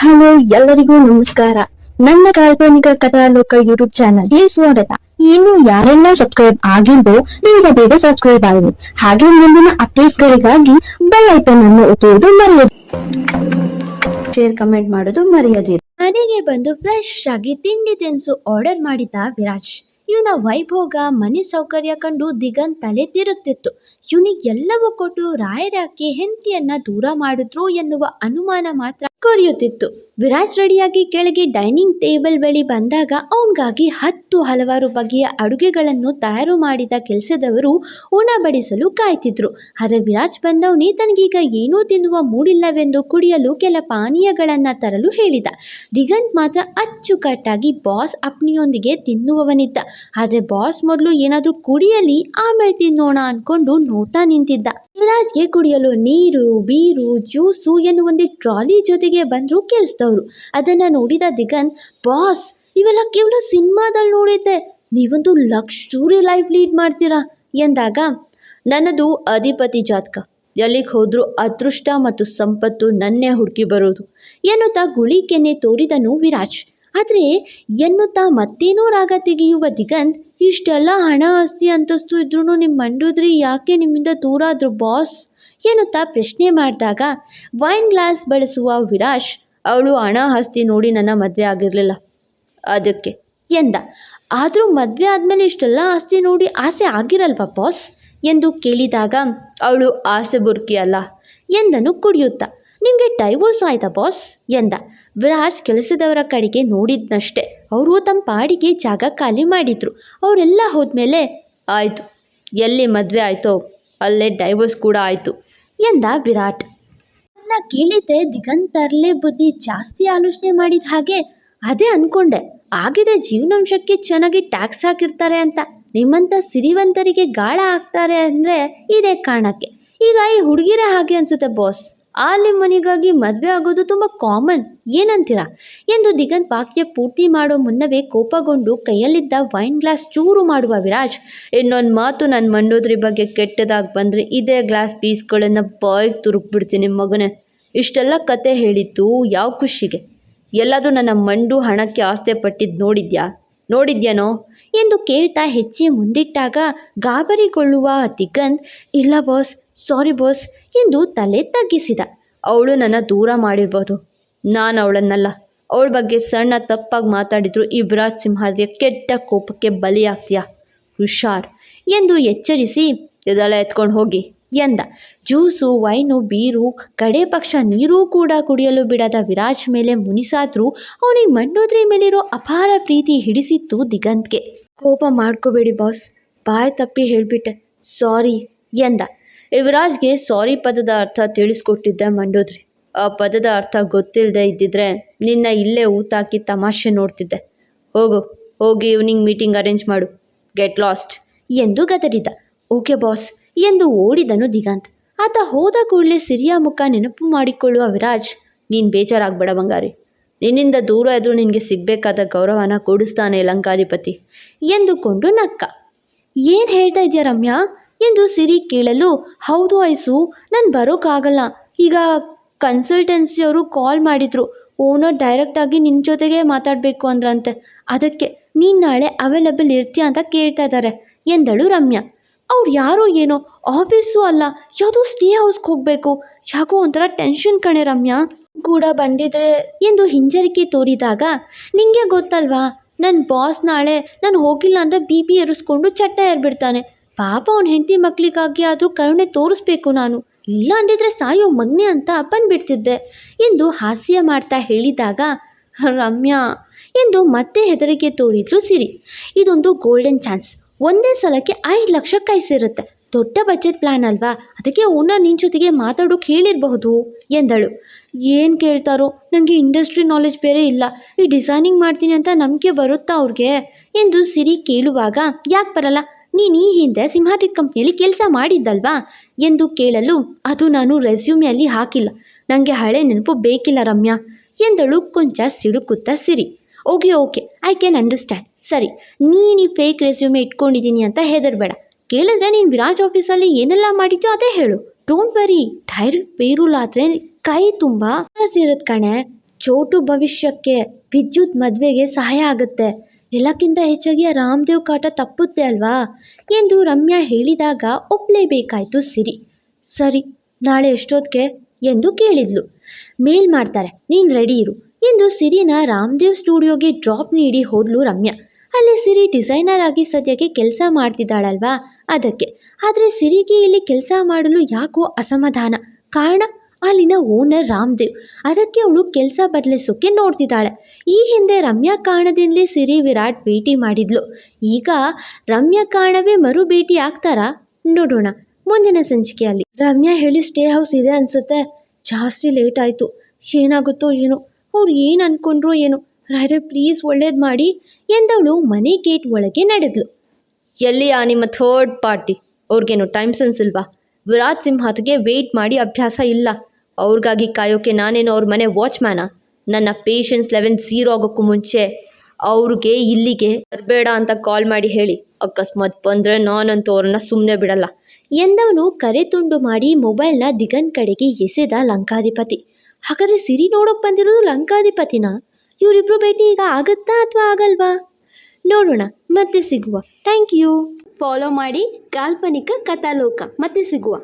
Hello, ಎಲ್ಲರಿಗೂ ನಮಸ್ಕಾರ. ನನ್ನ ಕಾಲ್ಪನಿಕ ಕಥಾಲೋಕ ಯೂಟ್ಯೂಬ್ ಚಾನಲ್ಗೆ ಸ್ವಾಗತ. ಇನ್ನು ಯಾರೆಲ್ಲ ಸಬ್ಸ್ಕ್ರೈಬ್ ಆಗಿದ್ದು ಬೇಗ ಬೇಗ ಸಬ್ಸ್ಕ್ರೈಬ್ ಆಗಿದೆ ಹಾಗೆ ಮುಂದಿನ ಅಪ್ಡೇಟ್ಸ್ ಗಳಿಗಾಗಿ ಬೆಲ್ ಐಕನ್ ಅನ್ನು ಒತ್ತುವುದು ಮರೆಯದು. ಶೇರ್ ಕಮೆಂಟ್ ಮಾಡೋದು ಮರೆಯದಿರಿ. ಮನೆಗೆ ಬಂದು ಫ್ರೆಶ್ ಆಗಿ ತಿಂಡಿ ತಿನಿಸು ಆರ್ಡರ್ ಮಾಡಿದ ವಿರಾಜ್. ಇವನ ವೈಭೋಗ, ಮನೆ ಸೌಕರ್ಯ ಕಂಡು ದಿಗನ್ ತಲೆ ತಿರುಗ್ತಿತ್ತು. ಇವನಿಗೆ ಎಲ್ಲವೂ ಕೊಟ್ಟು ರಾಯರಾಕಿ ಹೆಂಡತಿಯನ್ನ ದೂರ ಮಾಡಿದ್ರು ಎನ್ನುವ ಅನುಮಾನ ಮಾತ್ರ Korea Tito. ವಿರಾಜ್ ರೆಡಿಯಾಗಿ ಕೆಳಗೆ ಡೈನಿಂಗ್ ಟೇಬಲ್ ಬಳಿ ಬಂದಾಗ ಅವನಿಗಾಗಿ ಹತ್ತು ಹಲವಾರು ಬಗೆಯ ಅಡುಗೆಗಳನ್ನು ತಯಾರು ಮಾಡಿದ ಕೆಲಸದವರು ಉಣ ಬಡಿಸಲು ಕಾಯ್ತಿದ್ರು. ಆದರೆ ವಿರಾಜ್ ಬಂದವನೇ ತನಗೀಗ ಏನೂ ತಿನ್ನುವ ಮೂಡಿಲ್ಲವೆಂದು ಕುಡಿಯಲು ಕೆಲ ಪಾನೀಯಗಳನ್ನು ತರಲು ಹೇಳಿದ. ದಿಗಂತ್ ಮಾತ್ರ ಅಚ್ಚುಕಟ್ಟಾಗಿ ಬಾಸ್ ಅಪ್ನಿಯೊಂದಿಗೆ ತಿನ್ನುವವನಿದ್ದ. ಆದರೆ ಬಾಸ್ ಮೊದಲು ಏನಾದರೂ ಕುಡಿಯಲಿ, ಆಮೇಲೆ ತಿನ್ನೋಣ ಅನ್ಕೊಂಡು ನೋಡ್ತಾ ನಿಂತಿದ್ದ. ವಿರಾಜ್ಗೆ ಕುಡಿಯಲು ನೀರು, ಬೀರು, ಜ್ಯೂಸು ಎನ್ನುವಂತೆ ಟ್ರಾಲಿ ಜೊತೆಗೆ ಬಂದರೂ ಕೆಲಸದವರು. ಅದನ್ನು ನೋಡಿದ ದಿಗಂತ್, ಬಾಸ್, ಇವೆಲ್ಲ ಕೇವಲ ಸಿನಿಮಾದಲ್ಲಿ ನೋಡಿದ್ದೆ. ನೀವೊಂದು ಲಕ್ಷೂರಿ ಲೈಫ್ ಲೀಡ್ ಮಾಡ್ತೀರಾ? ಎಂದಾಗ, ನನ್ನದು ಅಧಿಪತಿ ಜಾತಕ. ಎಲ್ಲಿಗೆ ಹೋದರೂ ಅದೃಷ್ಟ ಮತ್ತು ಸಂಪತ್ತು ನನ್ನೇ ಹುಡುಕಿ ಬರೋದು. ಎನ್ನುತ್ತಾ ಗುಳಿ ಕೆನ್ನೆ ತೋರಿದನು ವಿರಾಜ್ ಆದರೆ, ಎನ್ನುತ್ತಾ ಮತ್ತೇನೋ ರಾಗ ತೆಗೆಯುವ ದಿಗಂತ್, ಇಷ್ಟೆಲ್ಲ ಹಣ, ಆಸ್ತಿ, ಅಂತಸ್ತು ಇದ್ರೂ ನಿಮ್ಮ ಮಂಡುದ್ರಿ, ಯಾಕೆ ನಿಮ್ಮಿಂದ ದೂರ ಆದ್ರು ಬಾಸ್? ಎನ್ನುತ್ತಾ ಪ್ರಶ್ನೆ ಮಾಡಿದಾಗ, ವೈನ್ ಗ್ಲಾಸ್ ಬಳಸುವ ವಿರಾಜ್ ಅವಳು ಹಣ ಆಸ್ತಿ ನೋಡಿ ನನ್ನ ಮದುವೆ ಆಗಿರಲಿಲ್ಲ. ಅದಕ್ಕೆ, ಎಂದ, ಆದರೂ ಮದುವೆ ಆದಮೇಲೆ ಇಷ್ಟೆಲ್ಲ ಆಸ್ತಿ ನೋಡಿ ಆಸೆ ಆಗಿರಲ್ವಾ ಬಾಸ್? ಎಂದು ಕೇಳಿದಾಗ, ಅವಳು ಆಸೆ ಬುರ್ಕಿ ಅಲ್ಲ, ಎಂದನು ಕುಡಿಯುತ್ತಾ. ನಿಮಗೆ ಡೈವೋರ್ಸ್ ಆಯ್ತಾ ಬಾಸ್? ಎಂದ, ವಿರಾಜ್ ಕೆಲಸದವರ ಕಡೆಗೆ ನೋಡಿದ್ನಷ್ಟೆ. ಅವರು ತಮ್ಮ ಪಾಡಿಗೆ ಜಾಗ ಖಾಲಿ ಮಾಡಿದ್ರು. ಅವರೆಲ್ಲ ಹೋದ್ಮೇಲೆ, ಆಯಿತು, ಎಲ್ಲಿ ಮದುವೆ ಆಯಿತೋ, ಅಲ್ಲೇ ಡೈವೋರ್ಸ್ ಕೂಡ ಆಯಿತು, ಎಂದ ವಿರಾಟ್. ಅದನ್ನ ಕೇಳಿದ್ದೆ ದಿಗಂತರ್ಲೆ ತರಲೆ ಬುದ್ಧಿ ಜಾಸ್ತಿ ಆಲೋಚನೆ ಮಾಡಿದ ಹಾಗೆ ಅದೇ ಅನ್ಕೊಂಡೆ. ಆಗಿದೆ ಜೀವನಾಂಶಕ್ಕೆ ಚೆನ್ನಾಗಿ ಟ್ಯಾಕ್ಸ್ ಹಾಕಿರ್ತಾರೆ ಅಂತ. ನಿಮ್ಮಂಥ ಸಿರಿವಂತರಿಗೆ ಗಾಳ ಹಾಕ್ತಾರೆ ಅಂದರೆ ಇದೇ ಕಾರಣಕ್ಕೆ. ಈಗ ಈ ಹುಡುಗಿರ ಹಾಗೆ ಅನ್ಸುತ್ತೆ ಬಾಸ್ ಆಲಿ ಮನೆಗಾಗಿ ಮದುವೆ ಆಗೋದು ತುಂಬ ಕಾಮನ್ ಏನಂತೀರಾ? ಎಂದು ದಿಗಂತ್ ವಾಕ್ಯ ಪೂರ್ತಿ ಮಾಡೋ ಮುನ್ನವೇ ಕೋಪಗೊಂಡು ಕೈಯಲ್ಲಿದ್ದ ವೈನ್ ಗ್ಲಾಸ್ ಚೂರು ಮಾಡುವ ವಿರಾಜ್, ಇನ್ನೊಂದು ಮಾತು ನನ್ನ ಮಂಡೋದ್ರಿ ಬಗ್ಗೆ ಕೆಟ್ಟದಾಗಿ ಬಂದರೆ ಇದೇ ಗ್ಲಾಸ್ ಪೀಸ್ಗಳನ್ನು ಬಾಯ್ಗೆ ತುರುಕ್ಬಿಡ್ತೀನಿ ಮಗನೇ. ಇಷ್ಟೆಲ್ಲ ಕತೆ ಹೇಳಿತ್ತು ಯಾವ ಖುಷಿಗೆ? ಎಲ್ಲಾದರೂ ನನ್ನ ಮಂಡು ಹಣಕ್ಕೆ ಆಸ್ತೆ ಪಟ್ಟಿದ್ದು ನೋಡಿದ್ಯಾ? ನೋಡಿದ್ಯಾನೋ? ಎಂದು ಕೇಳ್ತಾ ಹೆಚ್ಚೆ ಮುಂದಿಟ್ಟಾಗ ಗಾಬರಿಗೊಳ್ಳುವ ದಿಗಂತ್ ಇಲ್ಲ ಬಾಸ್, ಸಾರಿ ಬಾಸ್ ಎಂದು ತಲೆ ತಗ್ಗಿಸಿದ. ಅವಳು ನನ್ನ ದೂರ ಮಾಡಿರ್ಬೋದು. ನಾನು ಅವಳನ್ನಲ್ಲ. ಅವಳ ಬಗ್ಗೆ ಸಣ್ಣ ತಪ್ಪಾಗಿ ಮಾತಾಡಿದ್ರು ಇಬ್ರಾಜ್ ವಿರಾಜ್ ಸಿಂಹಾದ್ರಿಯ ಕೆಟ್ಟ ಕೋಪಕ್ಕೆ ಬಲಿಯಾಗ್ತೀಯಾ? ಹುಷಾರ್ ಎಂದು ಎಚ್ಚರಿಸಿ ಇದೆಲ್ಲ ಎತ್ಕೊಂಡು ಹೋಗಿ? ಎಂದ, ಜ್ಯೂಸು, ವೈನು, ಬೀರು, ಕಡೆ ಪಕ್ಷ ನೀರೂ ಕೂಡ ಕುಡಿಯಲು ಬಿಡದ ವಿರಾಜ್ ಮೇಲೆ ಮುನಿಸಾದ್ರೂ ಅವನಿಗೆ ಮಂಡೋದ್ರಿ ಮೇಲಿರೋ ಅಪಾರ ಪ್ರೀತಿ ಹಿಡಿಸಿತ್ತು ದಿಗಂತ್ಗೆ. ಕೋಪ ಮಾಡ್ಕೋಬೇಡಿ ಬಾಸ್, ಬಾಯ್ ತಪ್ಪಿ ಹೇಳಿಬಿಟ್ಟೆ. ಸಾರಿ, ಎಂದ. ಯುವರಾಜ್ಗೆ ಸಾರಿ ಪದದ ಅರ್ಥ ತಿಳಿಸ್ಕೊಟ್ಟಿದ್ದೆ ಮಂಡೋದ್ರಿ ಆ ಪದದ ಅರ್ಥ ಗೊತ್ತಿಲ್ಲದೆ ಇದ್ದಿದ್ರೆ ನಿನ್ನ ಇಲ್ಲೇ ಊತಾಕಿ ತಮಾಷೆ ನೋಡ್ತಿದ್ದೆ. ಹೋಗು, ಹೋಗಿ ಈವ್ನಿಂಗ್ ಮೀಟಿಂಗ್ ಅರೇಂಜ್ ಮಾಡು. ಗೆಟ್ ಲಾಸ್ಟ್, ಎಂದು ಗದರಿದ. ಓಕೆ ಬಾಸ್ ಎಂದು ಓಡಿದನು ದಿಗಂತ್. ಆತ ಹೋದ ಕೂಡಲೇ ಸಿರಿಯ ಮುಖ ನೆನಪು ಮಾಡಿಕೊಳ್ಳುವ ವಿರಾಜ್, ನೀನು ಬೇಜಾರಾಗ್ಬೇಡ ಬಂಗಾರಿ. ನಿನ್ನಿಂದ ದೂರ ಇದ್ರೂ ನಿನಗೆ ಸಿಗಬೇಕಾದ ಗೌರವನ ಕೊಡಿಸ್ತಾನೆ ಲಂಕಾಧಿಪತಿ ಎಂದುಕೊಂಡು ನಕ್ಕ. ಏನು ಹೇಳ್ತಾ ಇದೆಯಾ ರಮ್ಯಾ? ಎಂದು ಸಿರಿ ಕೇಳಲು, ಹೌದು ಐಸು, ನಾನು ಬರೋಕ್ಕಾಗಲ್ಲ ಈಗ ಕನ್ಸಲ್ಟೆನ್ಸಿಯವರು ಕಾಲ್ ಮಾಡಿದರು. ಓನರ್ ಡೈರೆಕ್ಟಾಗಿ ನಿನ್ನ ಜೊತೆಗೆ ಮಾತಾಡಬೇಕು ಅಂದ್ರಂತೆ. ಅದಕ್ಕೆ ನೀನು ನಾಳೆ ಅವೈಲಬಲ್ ಇರ್ತೀಯ ಅಂತ ಕೇಳ್ತಾ ಇದ್ದಾರೆ ಎಂದಳು ರಮ್ಯಾ. ಅವ್ರು ಯಾರೋ ಏನೋ ಆಫೀಸು ಅಲ್ಲ, ಯಾವುದೋ ಸ್ನೇಹ ಹೌಸ್ಗೆ ಹೋಗಬೇಕು. ಯಾಕೋ ಒಂಥರ ಟೆನ್ಷನ್ ಕಣೆ ರಮ್ಯಾ. ಕೂಡ ಬಂದಿದೆ ಎಂದು ಹಿಂಜರಿಕೆ ತೋರಿದಾಗ, ನಿಂಗೆ ಗೊತ್ತಲ್ವಾ ನನ್ನ ಬಾಸ್ ನಾಳೆ ನಾನು ಹೋಗಿಲ್ಲ ಅಂದರೆ ಬಿ ಪಿ ಏರಿಸ್ಕೊಂಡು ಚಟ್ಟ ಏರ್ಬಿಡ್ತಾನೆ ಪಾಪ ಅವ್ನ ಹೆಂಡತಿ ಮಕ್ಕಳಿಗಾಗಿ ಆದರೂ ಕರುಣೆ ತೋರಿಸ್ಬೇಕು ನಾನು. ಇಲ್ಲ ಅಂದಿದ್ರೆ ಸಾಯೋ ಮಗ್ನೆ ಅಂತ ಬಂದುಬಿಡ್ತಿದ್ದೆ ಎಂದು ಹಾಸ್ಯ ಮಾಡ್ತಾ ಹೇಳಿದಾಗ, ರಮ್ಯಾ ಎಂದು ಮತ್ತೆ ಹೆದರಿಕೆ ತೋರಿದ್ಲು ಸಿರಿ. ಇದೊಂದು ಗೋಲ್ಡನ್ ಚಾನ್ಸ್ ಒಂದೇ ಸಲಕ್ಕೆ ಐದು ಲಕ್ಷ ಕೈ ಸೇರುತ್ತೆ ದೊಡ್ಡ ಬಜೆಟ್ ಪ್ಲ್ಯಾನ್ ಅಲ್ವಾ? ಅದಕ್ಕೆ ಓನರ್ ನಿನ್ನ ಜೊತೆಗೆ ಮಾತಾಡೋಕೆ ಹೇಳಿರಬಹುದು, ಎಂದಳು. ಏನು ಕೇಳ್ತಾರೋ? ನನಗೆ ಇಂಡಸ್ಟ್ರಿ ನಾಲೆಜ್ ಬೇರೆ ಇಲ್ಲ. ಈ ಡಿಸೈನಿಂಗ್ ಮಾಡ್ತೀನಿ ಅಂತ ನಂಬಿಕೆ ಬರುತ್ತಾ ಅವ್ರಿಗೆ? ಎಂದು ಸಿರಿ ಕೇಳುವಾಗ, ಯಾಕೆ ಬರಲ್ಲ? ನೀನು ಈ ಹಿಂದೆ ಸಿಂಹಾಟಿಕ್ ಕಂಪ್ನಿಯಲ್ಲಿ ಕೆಲಸ ಮಾಡಿದ್ದಲ್ವಾ? ಎಂದು ಕೇಳಲು, ಅದು ನಾನು ರೆಸ್ಯೂಮಿಯಲ್ಲಿ ಹಾಕಿಲ್ಲ. ನನಗೆ ಹಳೆ ನೆನಪು ಬೇಕಿಲ್ಲ ರಮ್ಯಾ, ಎಂದಳು ಕೊಂಚ ಸಿಡುಕುತ್ತಾ Siri. Okay okay I can understand ಸರಿ, ನೀನು ಈ ಫೇಕ್ ರೆಸ್ಯೂಮೆ ಇಟ್ಕೊಂಡಿದ್ದೀನಿ ಅಂತ ಹೆದರಬೇಡ. ಕೇಳಿದ್ರೆ ನೀನು ವಿರಾಜ್ ಆಫೀಸಲ್ಲಿ ಏನೆಲ್ಲ ಮಾಡಿದ್ಯೋ ಅದೇ ಹೇಳು. ಡೋಂಟ್ ವರಿ ಟೈರ್ ಪೇರೂಲ್ ಆದರೆ ಕೈ ತುಂಬ ಇರುತ್ತೆ ಕಣೆ. ಚೋಟು ಭವಿಷ್ಯಕ್ಕೆ ವಿದ್ಯುತ್ ಮದುವೆಗೆ ಸಹಾಯ ಆಗುತ್ತೆ. ಎಲ್ಲಕ್ಕಿಂತ ಹೆಚ್ಚಾಗಿ ರಾಮದೇವ್ ಕಾಟ ತಪ್ಪುತ್ತೆ ಅಲ್ವಾ? ಎಂದು ರಮ್ಯಾ ಹೇಳಿದಾಗ ಒಪ್ಪಲೇಬೇಕಾಯಿತು ಸಿರಿ. ಸರಿ, ನಾಳೆ ಎಷ್ಟೊತ್ತಿಗೆ ಎಂದು ಕೇಳಿದ್ಲು. ಮೇಲ್ ಮಾಡ್ತಾರೆ, ನೀನು ರೆಡಿ ಇರು. ಎಂದು ಸಿರಿನ ರಾಮದೇವ್ ಸ್ಟುಡಿಯೋಗೆ ಡ್ರಾಪ್ ನೀಡಿ ಹೋದ್ಲು ರಮ್ಯಾ. ಅಲ್ಲಿ ಸಿರಿ ಡಿಸೈನರ್ ಆಗಿ ಸದ್ಯಕ್ಕೆ ಕೆಲಸ ಮಾಡ್ತಿದ್ದಾಳಲ್ವಾ? ಅದಕ್ಕೆ. ಆದರೆ ಸಿರಿಗೆ ಇಲ್ಲಿ ಕೆಲಸ ಮಾಡಲು ಯಾಕೋ ಅಸಮಾಧಾನ. ಕಾರಣ, ಅಲ್ಲಿನ ಓನರ್ ರಾಮದೇವ್. ಅದಕ್ಕೆ ಅವಳು ಕೆಲಸ ಬದಲಿಸೋಕೆ ನೋಡ್ತಿದ್ದಾಳೆ. ಈ ಹಿಂದೆ ರಮ್ಯಾ ಕಾರಣದಿಂದಲೇ ಸಿರಿ ವಿರಾಟ್ ಭೇಟಿ ಮಾಡಿದ್ಲು. ಈಗ ರಮ್ಯಾ ಕಾರಣವೇ ಮರು ಭೇಟಿ ಆಗ್ತಾರಾ? ನೋಡೋಣ. ಮುಂದಿನ ಸಂಚಿಕೆಯಲ್ಲಿ. ರಮ್ಯಾ ಹೇಳಿ, ಸ್ಟೇ ಹೌಸ್ ಇದೆ ಅನ್ಸುತ್ತೆ. ಜಾಸ್ತಿ ಲೇಟ್ ಆಯಿತು. ಏನಾಗುತ್ತೋ ಏನೋ. ಅವ್ರು ಏನು ಅನ್ಕೊಂಡ್ರೋ ಏನೋ. ರಾಯ್ರೆ ಪ್ಲೀಸ್ ಒಳ್ಳೇದು ಮಾಡಿ ಎಂದವಳು ಮನೆ ಗೇಟ್ ಒಳಗೆ ನಡೆದ್ಲು. ಎಲ್ಲಿಯಾ ನಿಮ್ಮ ಥರ್ಡ್ ಪಾರ್ಟಿ? ಅವ್ರಿಗೇನು ಟೈಮ್ ಸೆನ್ಸ್ ಇಲ್ವಾ? ವಿರಾಟ್ ಸಿಂಹಾತ್ಗೆ ವೆಯ್ಟ್ ಮಾಡಿ ಅಭ್ಯಾಸ ಇಲ್ಲ. ಅವ್ರಿಗಾಗಿ ಕಾಯೋಕೆ ನಾನೇನು ಅವ್ರ ಮನೆ ವಾಚ್ಮ್ಯಾನ? ನನ್ನ ಪೇಷನ್ಸ್ ಲೆವೆನ್ ಝೀರೋ ಆಗೋಕ್ಕೂ ಮುಂಚೆ ಅವ್ರಿಗೆ ಇಲ್ಲಿಗೆ ಬರಬೇಡ ಅಂತ ಕಾಲ್ ಮಾಡಿ ಹೇಳಿ. ಅಕಸ್ಮಾತ್ ಬಂದರೆ ನಾನಂತೂ ಅವ್ರನ್ನ ಸುಮ್ಮನೆ ಬಿಡಲ್ಲ. ಎಂದವನು ಕರೆ ತುಂಡು ಮಾಡಿ ಮೊಬೈಲ್ನ ದಿಗನ್ ಕಡೆಗೆ ಎಸೆದ ಲಂಕಾಧಿಪತಿ. ಹಾಗಾದರೆ ಸಿರಿ ನೋಡೋಕೆ ಬಂದಿರೋದು ಲಂಕಾಧಿಪತಿನ? ಇವರಿಬ್ರು ಭೇಟಿ ಈಗ ಆಗುತ್ತಾ ಅಥವಾ ಆಗಲ್ವಾ? ನೋಡೋಣ, ಮತ್ತೆ ಸಿಗುವ. ಥ್ಯಾಂಕ್ ಯು ಫಾಲೋ ಮಾಡಿ ಕಾಲ್ಪನಿಕ ಕಥಾಲೋಕ, ಮತ್ತೆ ಸಿಗುವ.